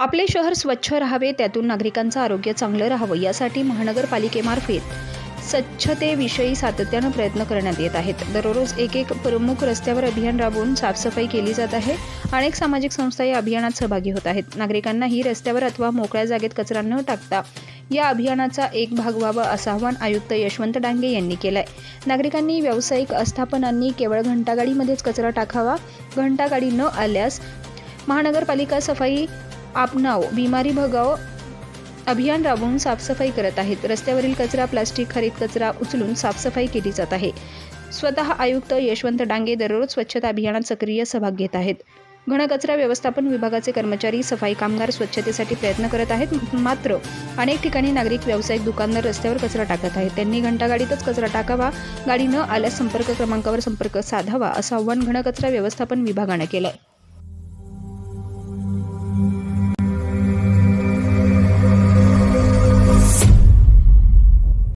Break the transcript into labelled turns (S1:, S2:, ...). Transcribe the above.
S1: आपले शहर स्वच्छ राहावे त्यातून नागरिकांचं आरोग्य चांगलं राहावं यासाठी महानगरपालिकेमार्फत स्वच्छतेविषयी सातत्यानं प्रयत्न करण्यात येत आहेत. दररोज एक एक प्रमुख रस्त्यावर अभियान राबवून साफसफाई केली जात आहे. अनेक सामाजिक संस्था या अभियानात सहभागी होत आहेत. नागरिकांनाही रस्त्यावर अथवा मोकळ्या जागेत कचरा न टाकता या अभियानाचा एक भाग व्हावा असं आवाहन आयुक्त यशवंत डांगे यांनी केलंय. नागरिकांनी व्यावसायिक आस्थापनांनी केवळ घंटागाडीमध्येच कचरा टाकावा घंटागाडी न आल्यास महानगरपालिका सफाई आपनाव बिमारी भगाव अभियान राबवून साफसफाई करत आहेत. रस्त्यावरील कचरा प्लास्टिक हरित कचरा उचलून साफसफाई केली जात आहे. स्वतः आयुक्त यशवंत डांगे दररोज स्वच्छता अभियानात सक्रिय सहभाग घेत आहेत. घनकचरा व्यवस्थापन विभागाचे कर्मचारी सफाई कामगार स्वच्छतेसाठी प्रयत्न करत आहेत. मात्र अनेक ठिकाणी नागरिक व्यावसायिक दुकानदार रस्त्यावर कचरा टाकत आहेत. त्यांनी घंटागाडीतच कचरा टाकावा गाडी न आल्यास संपर्क क्रमांकावर संपर्क साधावा असं आव्हान घनकचरा व्यवस्थापन विभागानं केलंय.